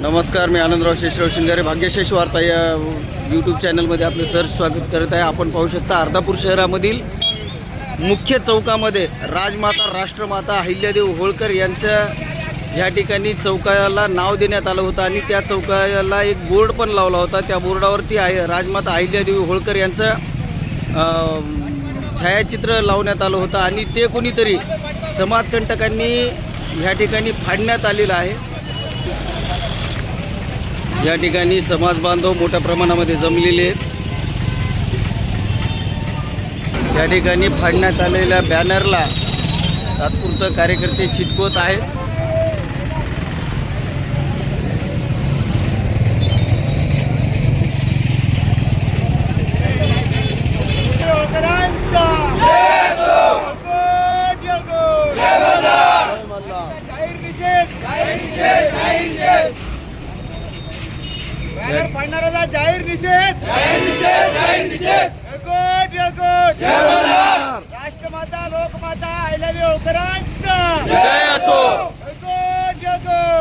नमस्कार मी आनंदराव शेषराव शिंगारे. भाग्यशेष वार्ता या यूट्यूब चॅनलमध्ये आपलं सर स्वागत करत आहे. आपण पाहू शकता अर्धापूर शहरामधील मुख्य चौकामध्ये राजमाता राष्ट्रमाता अहिल्यादेव होळकर यांच्या ह्या ठिकाणी चौकाला नाव देण्यात आलं होतं आणि त्या चौकाला एक बोर्ड पण लावला होता. त्या बोर्डावरती आहे राजमाता अहिल्यादेवी होळकर यांचं छायाचित्र लावण्यात आलं होतं आणि ते कोणीतरी समाजकंटकांनी ह्या ठिकाणी फाडण्यात आलेलं आहे. या ठिकाणी समाज बांधव मोठ्या प्रमाणामध्ये जमलेले आहेत. या ठिकाणी फाडण्यात आलेल्या बॅनरला तात्पुरतं कार्यकर्ते छिटकवत आहेत. पाडणाऱ्याचा जाहीर निषेध. जळकोट जळकोट राष्ट्रमाता लोकमाता अहिल्यादेवी होळकरांचा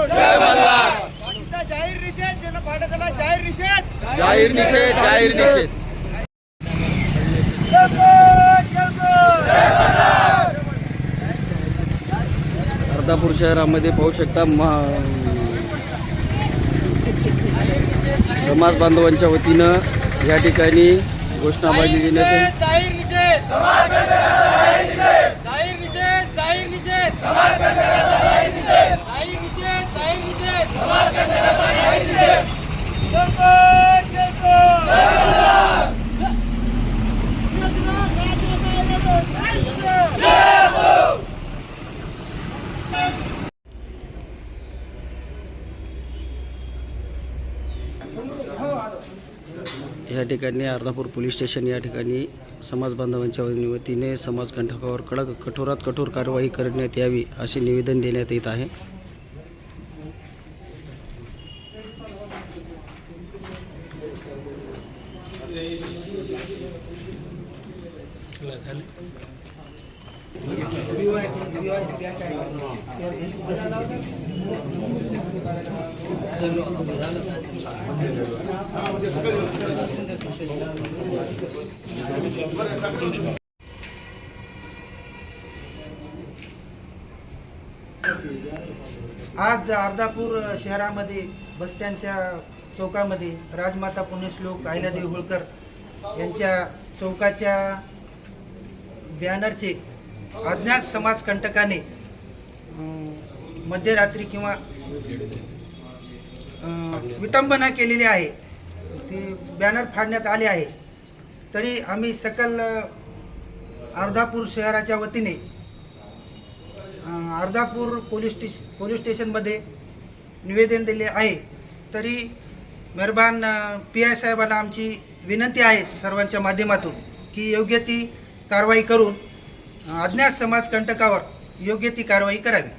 जय मल्हार पाटीलचा जाहीर निषेध ज्यांना पाठवला जाहीर निषेध. जाहीर निषेध जाहीर निषेध. अर्धापूर शहरामध्ये पाहू शकता मा- समाज बांधवांच्या वतीनं या ठिकाणी घोषणाबाजी देण्यात येईल जाहीर निषेध जाहीर निषेध जाहीर निषेध जाहीर निषेध जाहीर निषेध जळकोट जळकोट या ठिकाणी अर्धापूर पोलीस स्टेशन या ठिकाणी समाज बांधवांच्या वतीने समाजकंटकावर कडक कठोरात कठोर कारवाई करण्यात यावी असे निवेदन देण्यात येत आहे. आज अर्धापूर शहरामध्ये बसस्टँडच्या चौकामध्ये राजमाता पुण्यश्लोक अहिल्यादेवी होळकर यांच्या चौकाच्या बॅनरचे अज्ञात समाजकंटकाने मध्यरात्री किंवा विटंबना केलेली आहे. ती बॅनर फाडण्यात आले आहे. तरी आम्ही सकल अर्धापूर शहराच्या वतीने अर्धापूर पोलीस स्टेश पोलीस स्टेशनमध्ये निवेदन दिले आहे. तरी मेहरबान पी आय साहेबांना आमची विनंती आहे सर्वांच्या माध्यमातून की योग्य ती कारवाई करून अज्ञात समाजकंटकावर योग्य ती कारवाई करावी.